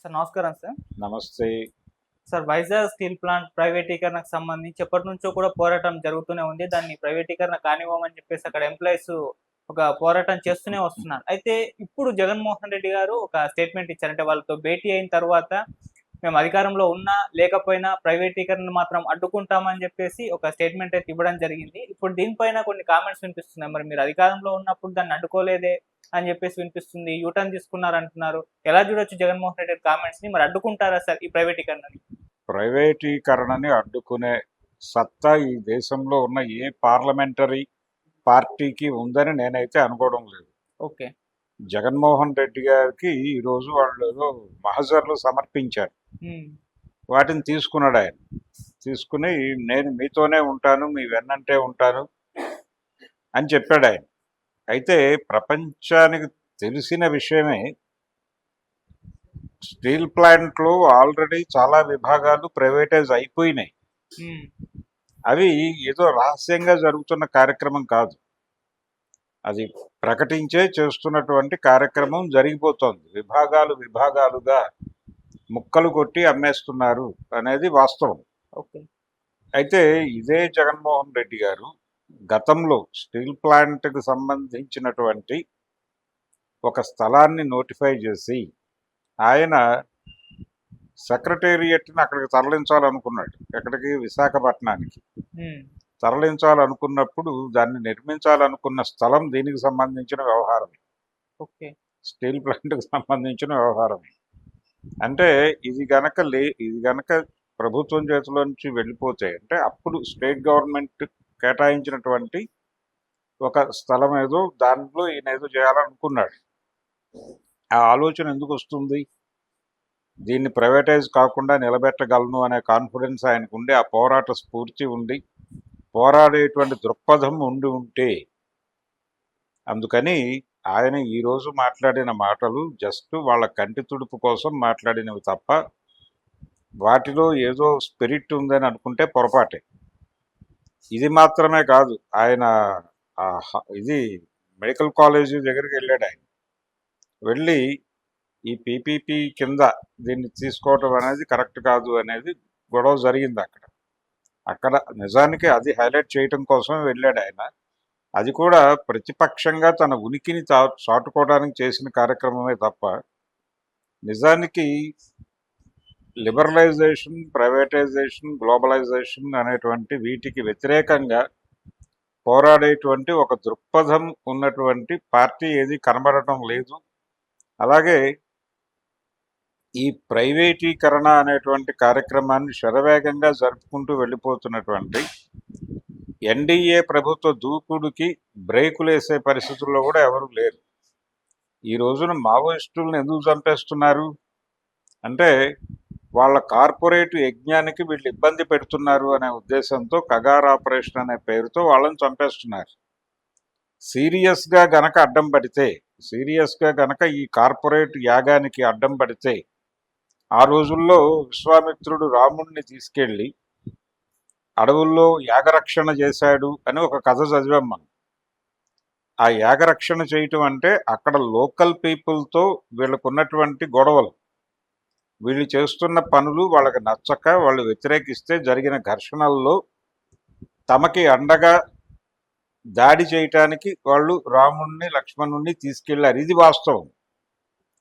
Sir నమస్కారం sir. నమస్తే. Sir Vizag steel plant ప్రైవేటీకరణకు సంబంధించి ఎప్పటి నుంచో కూడా పోరాటం జరుగుతూనే ఉంది. దాన్ని ప్రైవేటీకరణ కానివ్వమని చెప్పేసి అక్కడ ఎంప్లాయీస్ ఒక పోరాటం చేస్తూనే వస్తున్నారు. అయితే ఇప్పుడు జగన్మోహన్ రెడ్డి గారు ఒక స్టేట్మెంట్ ఇచ్చారంటే వాళ్ళతో భేటీ అయిన తర్వాత మేము అధికారంలో ఉన్నా లేకపోయినా ప్రైవేటీకరణ మాత్రం అడ్డుకుంటామని చెప్పేసి ఒక స్టేట్మెంట్ అయితే ఇవ్వడం జరిగింది. ఇప్పుడు దీనిపైన కొన్ని కామెంట్స్ వినిపిస్తున్నాయి. మరి మీరు అధికారంలో ఉన్నప్పుడు దాన్ని అడ్డుకోలేదే అని చెప్పేసి వినిపిస్తుంది. యూటర్న్ తీసుకున్నారు అంటున్నారు ఎలా చూడొచ్చు జగన్మోహన్ రెడ్డి కామెంట్స్ని మరి అడ్డుకుంటారా సార్ ఈ ప్రైవేటీకరణని? ప్రైవేటీకరణని అడ్డుకునే సత్తా ఈ దేశంలో ఉన్న ఏ పార్లమెంటరీ పార్టీకి ఉందని నేనైతే అనుకోవడం లేదు. ఓకే. జగన్మోహన్ రెడ్డి గారికి ఈరోజు వాళ్ళు మహజర్లు సమర్పించారు. వాటిని తీసుకున్నాడు ఆయన. తీసుకుని నేను మీతోనే ఉంటాను మీ వెన్నంటే ఉంటాను అని చెప్పాడు ఆయన. అయితే ప్రపంచానికి తెలిసిన విషయమే స్టీల్ ప్లాంట్లో ఆల్రెడీ చాలా విభాగాలు ప్రైవేటైజ్ అయిపోయినాయి. అవి ఏదో రహస్యంగా జరుగుతున్న కార్యక్రమం కాదు. అది ప్రకటించే చేస్తున్నటువంటి కార్యక్రమం జరిగిపోతోంది. విభాగాలు విభాగాలుగా ముక్కలు కొట్టి అమ్మేస్తున్నారు అనేది వాస్తవం. ఓకే. అయితే ఇదే జగన్మోహన్ రెడ్డి గారు గతంలో స్టీల్ ప్లాంట్కి సంబంధించినటువంటి ఒక స్థలాన్ని నోటిఫై చేసి ఆయన సెక్రటేరియట్ని అక్కడికి తరలించాలనుకున్నాడు. ఎక్కడికి? విశాఖపట్నానికి. తరలించాలనుకున్నప్పుడు దాన్ని నిర్మించాలనుకున్న స్థలం దీనికి సంబంధించిన వ్యవహారం స్టీల్ ప్లాంట్కి సంబంధించిన వ్యవహారం అంటే ఇది గనక లే ఇది గనక ప్రభుత్వం చేతిలో నుంచి వెళ్ళిపోతే అంటే అప్పుడు స్టేట్ గవర్నమెంట్ కేటాయించినటువంటి ఒక స్థలం ఏదో దాంట్లో ఈయన ఏదో చేయాలనుకున్నాడు. ఆ ఆలోచన ఎందుకు వస్తుంది? దీన్ని ప్రైవేటైజ్ కాకుండా నిలబెట్టగలను అనే కాన్ఫిడెన్స్ ఆయనకు ఉండి ఆ పోరాట స్ఫూర్తి ఉండి పోరాడేటువంటి దృక్పథం ఉండి ఉంటే అందుకని ఆయన ఈరోజు మాట్లాడిన మాటలు జస్ట్ వాళ్ళ కంటి తుడుపు కోసం మాట్లాడినవి తప్ప వాటిలో ఏదో స్పిరిట్ ఉందని అనుకుంటే పొరపాటే. ఇది మాత్రమే కాదు ఆయన ఇది మెడికల్ కాలేజీ దగ్గరికి వెళ్ళాడు ఆయన. వెళ్ళి ఈ పీపీపీ కింద దీన్ని తీసుకోవటం అనేది కరెక్ట్ కాదు అనేది గొడవ జరిగింది అక్కడ. అక్కడ నిజానికి అది హైలైట్ చేయటం కోసమే వెళ్ళాడు ఆయన. అది కూడా ప్రతిపక్షంగా తన ఉనికిని చా చాటుకోవడానికి చేసిన కార్యక్రమమే తప్ప నిజానికి లిబరలైజేషన్ ప్రైవేటైజేషన్ గ్లోబలైజేషన్ అనేటువంటి వీటికి వ్యతిరేకంగా పోరాడేటువంటి ఒక దృక్పథం ఉన్నటువంటి పార్టీ ఏది కనబడటం లేదు. అలాగే ఈ ప్రైవేటీకరణ అనేటువంటి కార్యక్రమాన్ని శరవేగంగా జరుపుకుంటూ వెళ్ళిపోతున్నటువంటి ఎన్డీఏ ప్రభుత్వ దూకుడుకి బ్రేకులు వేసే పరిస్థితుల్లో కూడా ఎవరు లేరు. ఈ రోజున మావోయిస్టులను ఎందుకు చంపేస్తున్నారు? అంటే వాళ్ళ కార్పొరేట్ యజ్ఞానికి వీళ్ళు ఇబ్బంది పెడుతున్నారు అనే ఉద్దేశంతో కగార్ ఆపరేషన్ అనే పేరుతో వాళ్ళని చంపేస్తున్నారు. సీరియస్గా గనక అడ్డం పడితే సీరియస్గా గనక ఈ కార్పొరేట్ యాగానికి అడ్డం పడితే ఆ రోజుల్లో విశ్వామిత్రుడు రాముణ్ణి తీసుకెళ్ళి అడవుల్లో యాగరక్షణ చేశాడు అని ఒక కథ చదివాం మనం. ఆ యాగరక్షణ చేయటం అంటే అక్కడ లోకల్ పీపుల్తో వీళ్ళకు ఉన్నటువంటి గొడవలు. వీళ్ళు చేస్తున్న పనులు వాళ్ళకి నచ్చక వాళ్ళు వ్యతిరేకిస్తే జరిగిన ఘర్షణల్లో తమకి అండగా దాడి చేయటానికి వాళ్ళు రాముణ్ణి లక్ష్మణుణ్ణి తీసుకెళ్ళారు. ఇది వాస్తవం.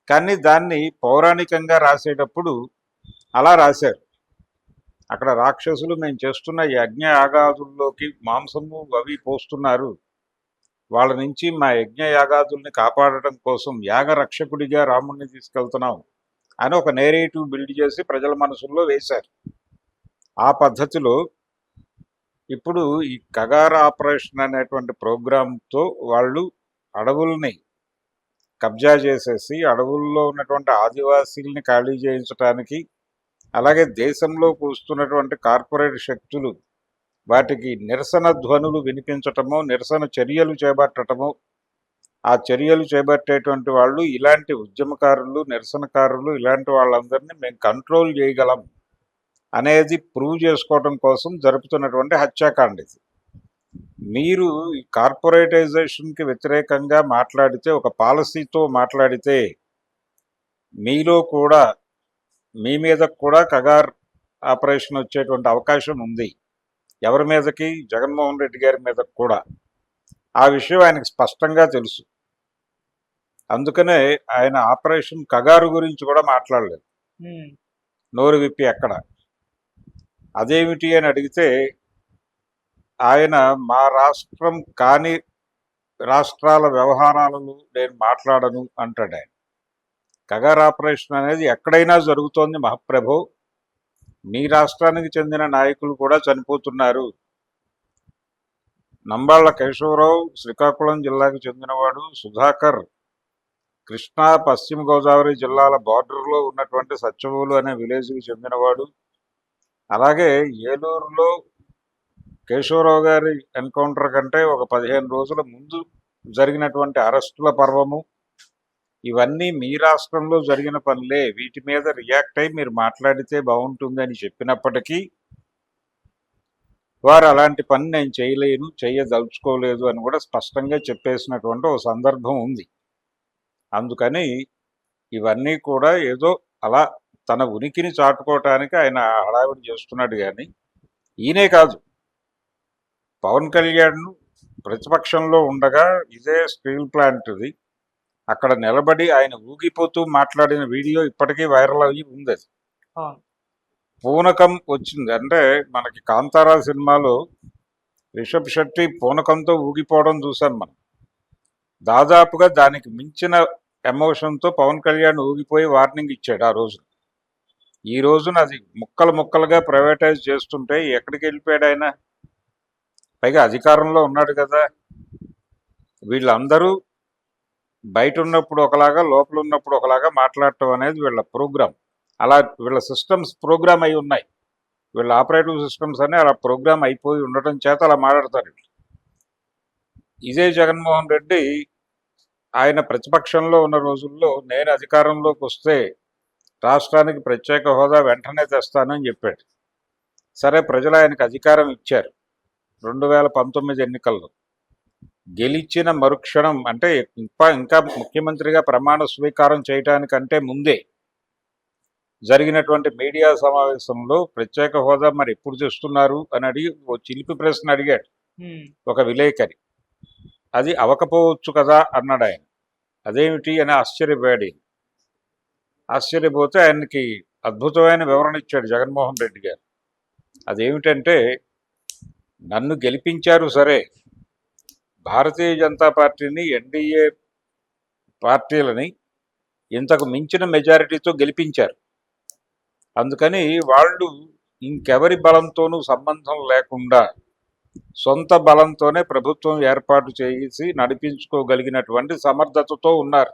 కానీ దాన్ని పౌరాణికంగా రాసేటప్పుడు అలా రాశారు. అక్కడ రాక్షసులు మేము చేస్తున్న యజ్ఞ యాగాదుల్లోకి మాంసము అవి పోస్తున్నారు. వాళ్ళ నుంచి మా యజ్ఞ యాగాదుల్ని కాపాడటం కోసం యాగ రక్షకుడిగా రాముడిని తీసుకెళ్తున్నాం అని ఒక నేరేటివ్ బిల్డ్ చేసి ప్రజల మనసుల్లో వేశారు. ఆ పద్ధతిలో ఇప్పుడు ఈ కగార ఆపరేషన్ అనేటువంటి ప్రోగ్రాంతో వాళ్ళు అడవుల్ని కబ్జా చేసేసి అడవుల్లో ఉన్నటువంటి ఆదివాసీల్ని ఖాళీ చేయించడానికి అలాగే దేశంలో కూస్తున్నటువంటి కార్పొరేట్ శక్తులు వాటికి నిరసన ధ్వనులు వినిపించటము నిరసన చర్యలు చేపట్టటము ఆ చర్యలు చేపట్టేటువంటి వాళ్ళు ఇలాంటి ఉద్యమకారులు నిరసనకారులు ఇలాంటి వాళ్ళందరినీ మేము కంట్రోల్ చేయగలం అనేది ప్రూవ్ చేసుకోవడం కోసం జరుపుతున్నటువంటి హత్యాకాండ ఇది. మీరు ఈ కార్పొరేటైజేషన్కి వ్యతిరేకంగా మాట్లాడితే ఒక పాలసీతో మాట్లాడితే మీలో కూడా మీ మీద కూడా కగార్ ఆపరేషన్ వచ్చేటువంటి అవకాశం ఉంది. ఎవరి మీదకి? జగన్మోహన్ రెడ్డి గారి మీద కూడా. ఆ విషయం ఆయనకు స్పష్టంగా తెలుసు. అందుకనే ఆయన ఆపరేషన్ కగారు గురించి కూడా మాట్లాడలేదు. నోరు విప్పి ఎక్కడ? అదేమిటి అని అడిగితే ఆయన మా రాష్ట్రం కాని రాష్ట్రాల వ్యవహారాలను నేను మాట్లాడను అంటాడు ఆయన. కగార్ ఆపరేషన్ అనేది ఎక్కడైనా జరుగుతోంది మహాప్రభు. మీ రాష్ట్రానికి చెందిన నాయకులు కూడా చనిపోతున్నారు. నంబాళ్ళ కేశవరావు శ్రీకాకుళం జిల్లాకు చెందినవాడు సుధాకర్. కృష్ణా పశ్చిమ గోదావరి జిల్లాల బార్డర్లో ఉన్నటువంటి సత్యవులు అనే విలేజ్కి చెందినవాడు. అలాగే ఏలూరులో కేశవరావు గారి ఎన్కౌంటర్ కంటే ఒక పదిహేను రోజుల ముందు జరిగినటువంటి అరెస్టుల పర్వము. ఇవన్నీ మీ రాష్ట్రంలో జరిగిన పనులే. వీటి మీద రియాక్ట్ అయి మీరు మాట్లాడితే బాగుంటుంది అని చెప్పినప్పటికీ వారు అలాంటి పని నేను చేయలేను చేయదలుచుకోలేదు అని కూడా స్పష్టంగా చెప్పేసినటువంటి ఒక సందర్భం ఉంది. అందుకని ఇవన్నీ కూడా ఏదో అలా తన ఉనికిని చాటుకోవటానికి ఆయన హడావిడి చేస్తున్నాడు కానీ ఈయనే కాదు. పవన్ కళ్యాణ్ ప్రతిపక్షంలో ఉండగా ఇదే స్టీల్ ప్లాంట్ది అక్కడ నిలబడి ఆయన ఊగిపోతూ మాట్లాడిన వీడియో ఇప్పటికీ వైరల్ అయ్యి ఉంది అది. పూనకం వచ్చింది. అంటే మనకి కాంతారా సినిమాలో రిషబ్ శెట్టి పూనకంతో ఊగిపోవడం చూసాం మనం. దాదాపుగా దానికి మించిన ఎమోషన్తో పవన్ కళ్యాణ్ ఊగిపోయి వార్నింగ్ ఇచ్చాడు ఆ రోజు ఈ రోజున అది ముక్కలు ముక్కలుగా ప్రైవేటైజ్ చేస్తుంటే ఎక్కడికి వెళ్ళిపోయాడు ఆయన? పైగా అధికారంలో ఉన్నాడు కదా. వీళ్ళందరూ బయట ఉన్నప్పుడు ఒకలాగా లోపల ఉన్నప్పుడు ఒకలాగా మాట్లాడటం అనేది వీళ్ళ ప్రోగ్రామ్ అలా వీళ్ళ సిస్టమ్స్ ప్రోగ్రామ్ అయి ఉన్నాయి. వీళ్ళ ఆపరేటివ్ సిస్టమ్స్ అనే అలా ప్రోగ్రామ్ అయిపోయి ఉండటం చేత అలా మాట్లాడతారు ఇదే జగన్మోహన్ రెడ్డి ఆయన ప్రతిపక్షంలో ఉన్న రోజుల్లో నేను అధికారంలోకి వస్తే రాష్ట్రానికి ప్రత్యేక హోదా వెంటనే తెస్తానని చెప్పాడు. సరే ప్రజలు ఆయనకు అధికారం ఇచ్చారు. రెండు వేల పంతొమ్మిది ఎన్నికల్లో. గెలిచిన మరుక్షణం అంటే ఇంకా ఇంకా ముఖ్యమంత్రిగా ప్రమాణ స్వీకారం చేయటానికంటే ముందే జరిగినటువంటి మీడియా సమావేశంలో ప్రత్యేక హోదా మరి ఎప్పుడు తెస్తున్నారు అని అడిగి ఓ చిలిపి ప్రశ్న అడిగాడు. ఒక విలేకరి. అది అవకపోవచ్చు కదా అన్నాడు ఆయన. అదేమిటి అని ఆశ్చర్యపోయాడు. ఆశ్చర్యపోతే ఆయనకి అద్భుతమైన వివరణ ఇచ్చాడు జగన్మోహన్ రెడ్డి గారు. అదేమిటంటే నన్ను గెలిపించారు సరే భారతీయ జనతా పార్టీని ఎన్డీఏ పార్టీలని ఇంతకు మించిన మెజారిటీతో గెలిపించారు. అందుకని వాళ్ళు ఇంకెవరి బలంతోనూ సంబంధం లేకుండా సొంత బలంతోనే ప్రభుత్వం ఏర్పాటు చేసి నడిపించుకోగలిగినటువంటి సమర్థతతో ఉన్నారు.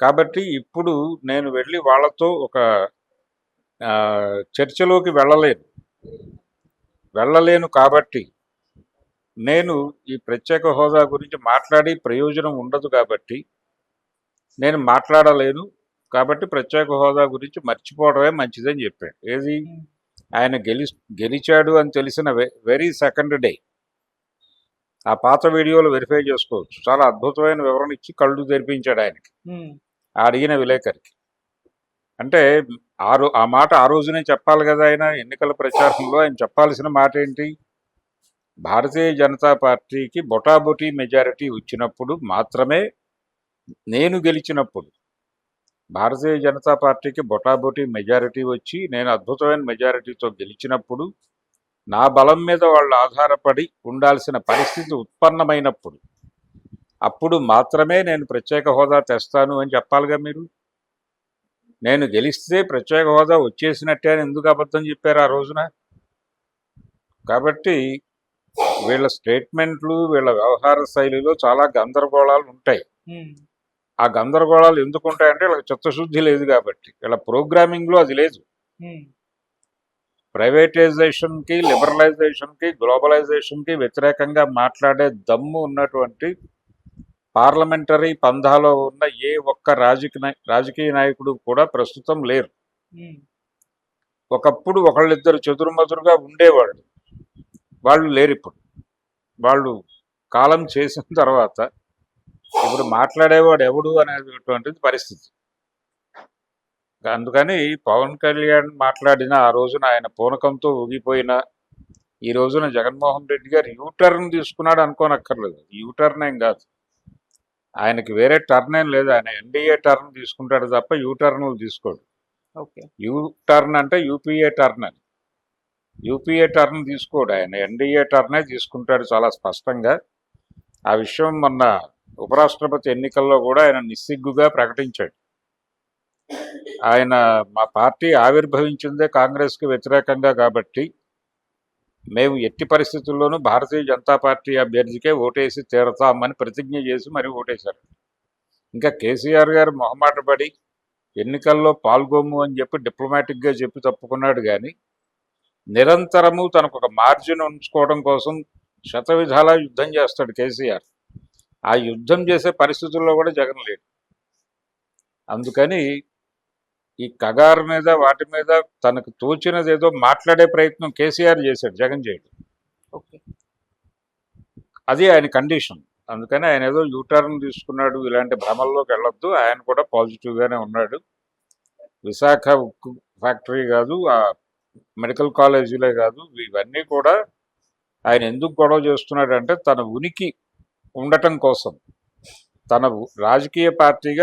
కాబట్టి ఇప్పుడు నేను వెళ్ళి వాళ్ళతో ఒక చర్చలోకి వెళ్ళలేను. వెళ్ళలేను కాబట్టి నేను ఈ ప్రత్యేక హోదా గురించి మాట్లాడి ప్రయోజనం ఉండదు కాబట్టి నేను మాట్లాడలేను. కాబట్టి ప్రత్యేక హోదా గురించి మర్చిపోవడమే మంచిదని చెప్పాడు. ఏది? ఆయన గెలి గెలిచాడు అని తెలిసిన వెరీ సెకండ్ డే. ఆ పాత వీడియోలు వెరిఫై చేసుకోవచ్చు. చాలా అద్భుతమైన వివరణ ఇచ్చి కళ్ళు తెరిపించాడు ఆయనకి. ఆ అడిగిన విలేకరికి. అంటే ఆ ఆ మాట ఆ రోజునే చెప్పాలి కదా ఆయన. ఎన్నికల ప్రచారంలో ఆయన చెప్పాల్సిన మాట ఏంటి? భారతీయ జనతా పార్టీకి బొటాబొటీ మెజారిటీ వచ్చినప్పుడు మాత్రమే నేను గెలిచినప్పుడు భారతీయ జనతా పార్టీకి బొటాబొటీ మెజారిటీ వచ్చి నేను అద్భుతమైన మెజారిటీతో గెలిచినప్పుడు నా బలం మీద వాళ్ళు ఆధారపడి ఉండాల్సిన పరిస్థితి ఉత్పన్నమైనప్పుడు అప్పుడు మాత్రమే నేను ప్రత్యేక హోదా తెస్తాను అని చెప్పాలిగా మీరు? నేను గెలిస్తే ప్రత్యేక హోదా వచ్చేసినట్టే అని ఎందుకు అబద్ధం చెప్పారు ఆ రోజున? కాబట్టి వీళ్ళ స్టేట్మెంట్లు వీళ్ళ వ్యవహార శైలిలో చాలా గందరగోళాలు ఉంటాయి. ఆ గందరగోళాలు ఎందుకు ఉంటాయంటే వీళ్ళకి చిత్తశుద్ధి లేదు కాబట్టి వీళ్ళ ప్రోగ్రామింగ్లో అది లేదు. ప్రైవేటైజేషన్కి లిబరలైజేషన్కి గ్లోబలైజేషన్కి వ్యతిరేకంగా మాట్లాడే దమ్ము ఉన్నటువంటి పార్లమెంటరీ పంధాలో ఉన్న ఏ ఒక్క రాజకీయ రాజకీయ నాయకుడు కూడా ప్రస్తుతం లేరు. ఒకప్పుడు ఒకళ్ళిద్దరు చెదురుమదురుగా ఉండేవాళ్ళు. వాళ్ళు లేరు ఇప్పుడు. వాళ్ళు కాలం చేసిన తర్వాత ఇప్పుడు మాట్లాడేవాడు ఎవడు అనేటువంటిది పరిస్థితి. అందుకని పవన్ కళ్యాణ్ మాట్లాడిన ఆ రోజున ఆయన పూనకంతో ఊగిపోయిన ఈ రోజున జగన్మోహన్ రెడ్డి గారు యూటర్న్ తీసుకున్నాడు అనుకోనక్కర్లేదు. యూటర్న్ ఏం కాదు. ఆయనకి వేరే టర్న్ ఏం లేదు. ఆయన ఎన్డీఏ టర్న్ తీసుకుంటాడు తప్ప యూటర్న్లు తీసుకోడు. ఓకే. యూ టర్న్ అంటే యూపీఏ టర్న్ అని. యూపీఏ టర్న్ తీసుకోడు ఆయన. ఎన్డీఏ టర్నే తీసుకుంటాడు చాలా స్పష్టంగా. ఆ విషయం మొన్న ఉపరాష్ట్రపతి ఎన్నికల్లో కూడా ఆయన నిస్సిగ్గుగా ప్రకటించాడు. ఆయన మా పార్టీ ఆవిర్భవించిందే కాంగ్రెస్కి వ్యతిరేకంగా కాబట్టి మేము ఎట్టి పరిస్థితుల్లోనూ భారతీయ జనతా పార్టీ అభ్యర్థికే ఓటేసి తీరతామని ప్రతిజ్ఞ చేసి మరి ఓటేశారు. ఇంకా కేసీఆర్ గారు మొహమాట పడి ఎన్నికల్లో పాల్గొము అని చెప్పి డిప్లొమాటిక్గా చెప్పి తప్పుకున్నాడు కానీ నిరంతరము తనకు ఒక మార్జిన్ ఉంచుకోవడం కోసం శత విధాలా యుద్ధం చేస్తాడు కేసీఆర్. ఆ యుద్ధం చేసే పరిస్థితుల్లో కూడా జగన్ లేడు. అందుకని ఈ కగారు మీద వాటి మీద తనకు తోచినది ఏదో మాట్లాడే ప్రయత్నం కేసీఆర్ చేశాడు జగన్ చేయడు. ఓకే. అది ఆయన కండిషన్. అందుకని ఆయన ఏదో యూటర్న్ తీసుకున్నాడు ఇలాంటి భ్రమల్లోకి వెళ్ళొద్దు ఆయన కూడా పాజిటివ్గానే ఉన్నాడు. విశాఖ ఉక్కు ఫ్యాక్టరీ కాదు ఆ మెడికల్ కాలేజీలే కాదు ఇవన్నీ కూడా ఆయన ఎందుకు గొడవ చేస్తున్నాడు అంటే తన ఉనికి ఉండటం కోసం. తన రాజకీయ పార్టీగా